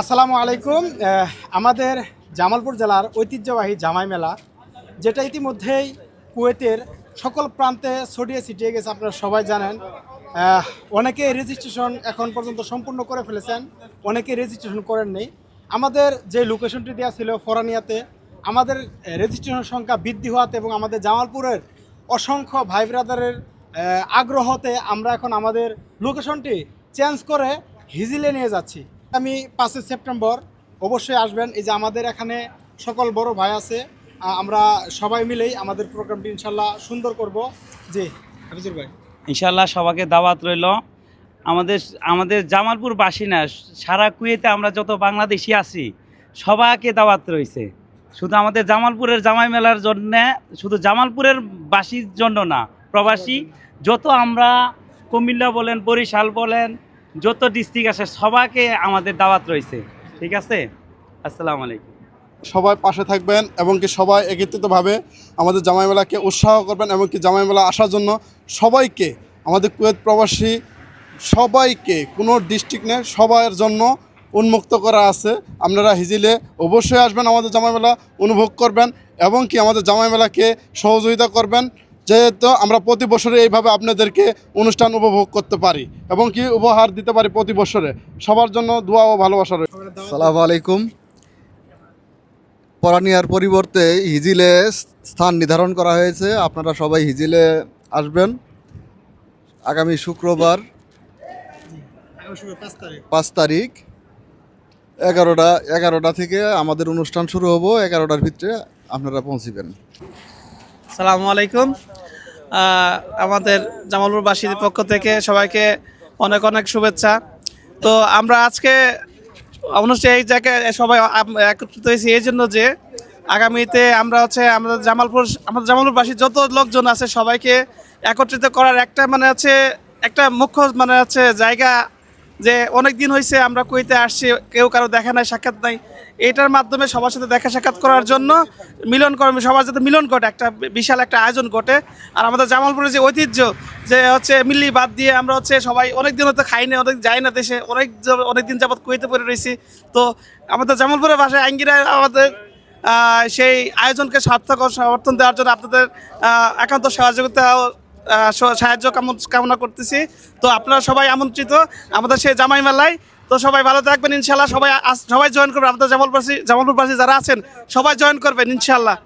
আসসালামু আলাইকুম। আমাদের জামালপুর জেলার ঐতিহ্যবাহী জামাই মেলা, যেটা ইতিমধ্যেই কুয়েতের সকল প্রান্তে ছড়িয়ে ছিটিয়ে গেছে, আপনারা সবাই জানেন। অনেকে রেজিস্ট্রেশন এখন পর্যন্ত সম্পূর্ণ করে ফেলেছেন অনেকে রেজিস্ট্রেশন করেননি আমাদের যে লোকেশনটি দেওয়া ছিল ফরানিয়াতে, আমাদের রেজিস্ট্রেশন সংখ্যা বৃদ্ধি হওয়াতে এবং আমাদের জামালপুরের অসংখ্য ভাই ব্রাদারের আগ্রহতে আমরা এখন আমাদের লোকেশনটি চেঞ্জ করে হিজিলে নিয়ে যাচ্ছি। আমি পাঁচই সেপ্টেম্বর, অবশ্যই আসবেন। এই যে আমাদের এখানে সকল বড় ভাই আছে আমরা সবাই মিলেই আমাদের প্রোগ্রামটি ইনশাল্লাহ সুন্দর করব। জি, হাফিজুর ভাই। ইনশাল্লাহ সবাইকে দাওয়াত রইল। আমাদের আমাদের জামালপুর বাসী না, সারা কুয়েতে আমরা যত বাংলাদেশি আছি, সবাইকে দাওয়াত রয়েছে শুধু আমাদের জামালপুরের জামাই মেলার জন্য, শুধু জামালপুরের বাসীর জন্য না, প্রবাসী, যত আমরা কুমিল্লা বলেন, বরিশাল বলেন যত ডিস্ট্রিক্ট আছে, সবাইকে আমাদের দাওয়াত রয়েছে। ঠিক আছে? আসসালামু আলাইকুম। সবাই পাশে থাকবেন এবং কি সবাই একত্রিতভাবে আমাদের জামাই মেলাকে উৎসাহ করবেন এবং কি জামাই মেলা আসার জন্য সবাইকে, আমাদের কুয়েত প্রবাসী সবাইকে, কোনো ডিস্ট্রিক্ট নেই, সবার জন্য উন্মুক্ত করা আছে। আপনারা হিজিলে অবশ্যই আসবেন আমাদের জামাই মেলা, অনুভোগ করবেন এবং কি আমাদের জামাই মেলাকে সহযোগিতা করবেন। যেহেতু আমরা প্রতি বছরে এইভাবে আপনাদেরকে অনুষ্ঠান উপভোগ করতে পারি এবং কি উপহার দিতে পারি প্রতি বছরে সবার জন্য দোয়া ও ভালোবাসা রয়েছে সালাম আলাইকুম। পরানিয়ার পরিবর্তে হিজিলে স্থান নির্ধারণ করা হয়েছে। আপনারা সবাই হিজিলে আসবেন। আগামী শুক্রবার পাঁচ তারিখ এগারোটা এগারোটা থেকে আমাদের অনুষ্ঠান শুরু হব। এগারোটার ভিতরে আপনারা পৌঁছিবেন। সালামু আলাইকুম। আমাদের জামালপুরবাসীর পক্ষ থেকে সবাইকে অনেক অনেক শুভেচ্ছা। তো আমরা আজকে অনুষ্ঠানে এই জায়গায় সবাই একত্রিত হয়েছি এই জন্য যে আগামীতে আমরা হচ্ছে আমাদের জামালপুর আমাদের জামালপুরবাসীর যত লোকজন আছে সবাইকে একত্রিত করার একটা মানে হচ্ছে একটা মুখ্য মানে হচ্ছে জায়গা যে অনেক দিন হয়েছে আমরা কুইতে আসছি, কেউ কারও দেখা নাই, সাক্ষাৎ নাই। এটার মাধ্যমে সবার সাথে দেখা সাক্ষাৎ করার জন্য মিলন কর্মী সবার সাথে মিলন ঘটে, একটা বিশাল একটা আয়োজন ঘটে। আর আমাদের জামালপুরের যে ঐতিহ্য, যে হচ্ছে মিল্লি বাদ দিয়ে আমরা হচ্ছে সবাই অনেক দিন হতে খাই না অনেক যাই না দেশে, অনেক অনেক দিন যাবত কুইতে পড়ে রয়েছি। তো আমাদের জামালপুরের ভাষায় আঙ্গিরা আমাদের সেই আয়োজনকে সার্থক সমর্থন দেওয়ার জন্য আপনাদের একান্ত সহযোগিতা সাহায্য কাম- কামনা করতেছি। তো আপনারা সবাই আমন্ত্রিত আমাদের সেই জামাই মেলায়। তো সবাই ভালো থাকবেন, ইনশাল্লাহ। সবাই সবাই জয়েন করবেন। আমাদের জামালপুরবাসী জামালপুরবাসী যারা আছেন, সবাই জয়েন করবেন, ইনশাল্লাহ।